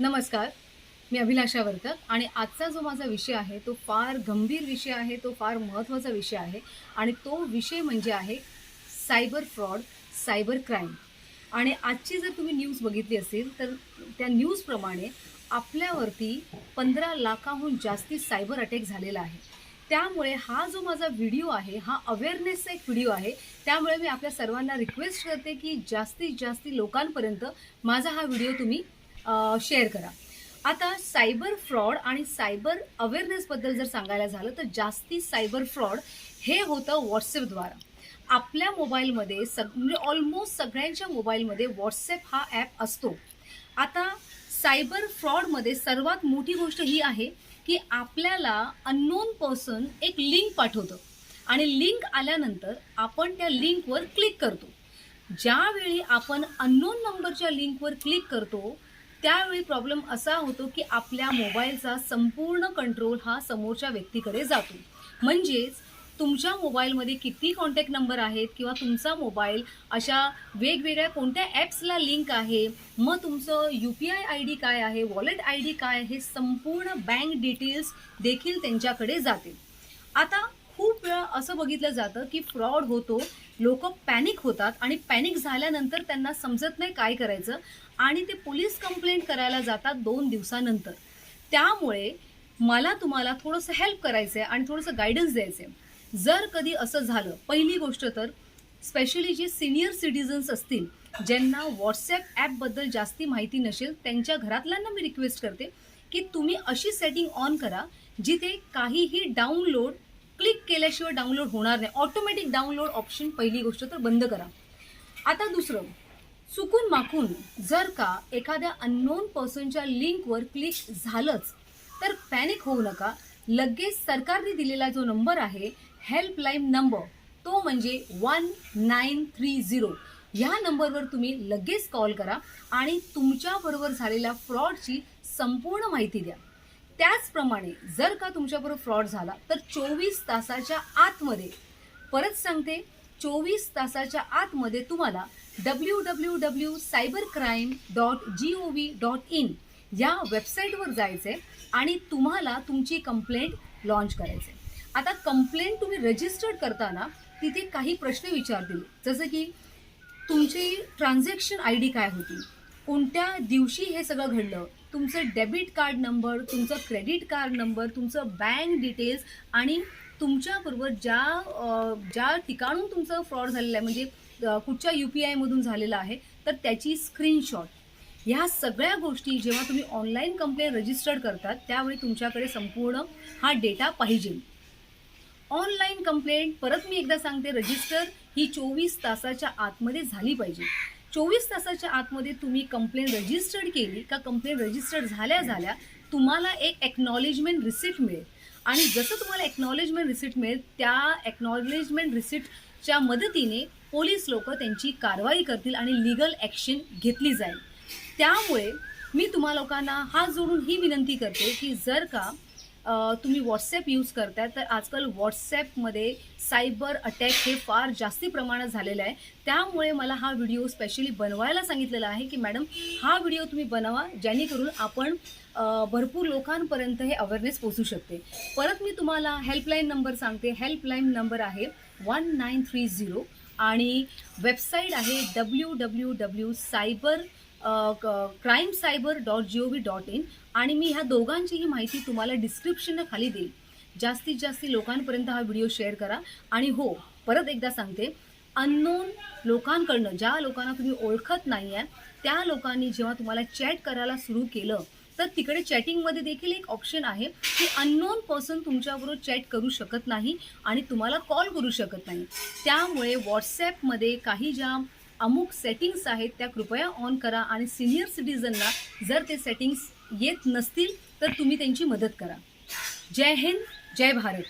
नमस्कार मी अभिलाषा वर्तक आणि आजचा जो माझा विषय आहे तो फार गंभीर विषय आहे तो फार महत्त्वाचा विषय आहे आणि तो विषय म्हणजे आहे सायबर फ्रॉड सायबर क्राईम. आणि आजची जर तुम्ही न्यूज बघितली असेल तर त्या न्यूजप्रमाणे आपल्यावरती पंधरा लाखाहून जास्ती सायबर अटॅक झालेला आहे. त्यामुळे हा जो माझा व्हिडिओ आहे हा अवेअरनेसचा एक व्हिडिओ आहे. त्यामुळे मी आपल्या सर्वांना रिक्वेस्ट करते की जास्तीत जास्ती लोकांपर्यंत माझा हा व्हिडिओ तुम्ही शेअर करा. आता सायबर फ्रॉड आणि सायबर अवेअरनेसबद्दल जर सांगायला झालं तर जास्ती सायबर फ्रॉड हे होतं व्हॉट्सअपद्वारा आपल्या मोबाईलमध्ये सग म्हणजे ऑलमोस्ट सगळ्यांच्या मोबाईलमध्ये व्हॉट्सॲप हा ॲप असतो. आता सायबर फ्रॉडमध्ये सर्वात मोठी गोष्ट ही आहे की आपल्याला अननोन पर्सन एक लिंक पाठवतं. आणि लिंक आल्यानंतर आपण त्या लिंकवर क्लिक करतो. ज्यावेळी आपण अननोन नंबरच्या लिंकवर क्लिक करतो त्यावेळी प्रॉब्लेम असा होतो की आपल्या मोबाईलचा संपूर्ण कंट्रोल हा समोरच्या व्यक्तीकडे जातो. म्हणजेच तुमच्या मोबाईलमध्ये किती कॉन्टॅक्ट नंबर आहेत किंवा तुमचा मोबाईल अशा वेगवेगळ्या कोणत्या ॲप्सला लिंक आहे मग तुमचं U P I I D काय आहे वॉलेट आय डी काय आहे संपूर्ण बँक डिटेल्स देखील त्यांच्याकडे जाते आता खूप वेळा असं बघितलं जातं की फ्रॉड होतो लोक पॅनिक होतात आणि पॅनिक झाल्यानंतर त्यांना समजत नाही काय करायचं आणि ते पोलीस कंप्लेंट करायला जातात दोन दिवसानंतर. त्यामुळे मला तुम्हाला थोडंसं हेल्प करायचं आहे आणि थोडंसं गायडन्स द्यायचं आहे जर कधी असं झालं पहिली गोष्ट तर स्पेशली जे सिनियर सिटीजन्स असतील ज्यांना व्हॉट्सॲप ॲपबद्दल जास्ती माहिती नसेल त्यांच्या घरातल्यांना मी रिक्वेस्ट करते की तुम्ही अशी सेटिंग ऑन करा जिथे काहीही डाउनलोड क्लिक केल्याशिवाय डाउनलोड होणार नाही. ऑटोमॅटिक डाउनलोड ऑप्शन पहिली गोष्ट तर बंद करा. आता दुसरं चुकून माकून जर का एखाद्या अननोन पर्सनच्या लिंकवर क्लिक झालंच तर पॅनिक होऊ नका. लगेच सरकारने दिलेला जो नंबर आहे हेल्पलाईन नंबर तो म्हणजे वन नाईन थ्री झिरो ह्या नंबरवर तुम्ही लगेच कॉल करा आणि तुमच्याबरोबर झालेल्या फ्रॉडची संपूर्ण माहिती द्या. त्याचप्रमाणे जर का तुमच्याबरोबर फ्रॉड झाला तर चोवीस तासाच्या आतमध्ये परत सांगते चोवीस तासाच्या आतमध्ये तुम्हाला W W W cyber crime dot G O V dot in या वेबसाईटवर जायचं आहे आणि तुम्हाला तुमची कंप्लेंट लॉन्च करायचं आहे आता कंप्लेंट तुम्ही रजिस्टर्ड करताना तिथे काही प्रश्न विचारतील. जसं की तुमची ट्रान्झॅक्शन आय डी काय होती? कोणत्या दिवशी हे सगळं घडलं? तुमचं डेबिट कार्ड नंबर तुमचं क्रेडिट कार्ड नंबर तुमचं बँक डिटेल्स आणि तुमच्याबरोबर ज्या ज्या ठिकाणून तुमचं फ्रॉड झालेलं आहे म्हणजे कुठच्या यू पी आयमधून झालेलं आहे तर त्याची स्क्रीनशॉट ह्या सगळ्या गोष्टी जेव्हा तुम्ही ऑनलाईन कंप्लेंट रजिस्टर्ड करतात त्यावेळी तुमच्याकडे संपूर्ण हा डेटा पाहिजे. ऑनलाईन कंप्लेंट परत मी एकदा सांगते रजिस्टर ही चोवीस तासाच्या आतमध्ये झाली पाहिजे. चोवीस तासाच्या आतमध्ये तुम्ही कंप्लेंट रजिस्टर्ड केली का कंप्लेंट रजिस्टर्ड झाल्या झाल्या तुम्हाला एक एक्नॉलेजमेंट रिसिप्ट मिळेल. आणि जसं तुम्हाला एक्नॉलेजमेंट रिसिप्ट मिळेल त्या एक्नॉलेजमेंट रिसिप्टच्या मदतीने पोलीस लोक त्यांची कारवाई करतील आणि लिगल ॲक्शन घेतली जाईल. त्यामुळे मी तुम्हा लोकांना हात जोडून ही विनंती करते की जर का तुम्ही व्हॉट्सॲप यूज करताय तर आजकाल व्हॉट्सॲपमध्ये सायबर अटॅक हे फार जास्ती प्रमाणात झालेलं आहे. त्यामुळे मला हा व्हिडिओ स्पेशली बनवायला सांगितलेला आहे की मॅडम हा व्हिडिओ तुम्ही बनवा जेणेकरून आपण भरपूर लोकांपर्यंत हे अवेअरनेस पोचू शकते. परत मी तुम्हाला हेल्पलाईन नंबर सांगते. हेल्पलाईन नंबर आहे वन नाईन थ्री झिरो आणि वेबसाईट आहे W W W cyber crime cyber dot G O V dot in आणि मी ह्या दोघांचीही माहिती तुम्हाला डिस्क्रिप्शन खाली देईल. जास्तीत जास्त लोकांपर्यंत हा व्हिडिओ शेअर करा. आणि हो परत एकदा सांगते अननोन लोकांकडनं ज्या लोकांना तुम्ही ओळखत नाही आहे त्या लोकांनी जेव्हा तुम्हाला चॅट करायला सुरू केलं तर तिकडे चॅटिंगमध्ये देखील एक ऑप्शन आहे की अननोन पर्सन तुमच्याबरोबर चॅट करू शकत नाही आणि तुम्हाला कॉल करू शकत नाही. त्यामुळे व्हॉट्सॲपमध्ये काही ज्या अमुक सेटिंग्स आहेत त्या कृपया ऑन करा आणि सिनियर सिटीजनला जर ते सेटिंग्स येत नसतील तर तुम्ही त्यांची मदत करा. जय हिंद जय भारत.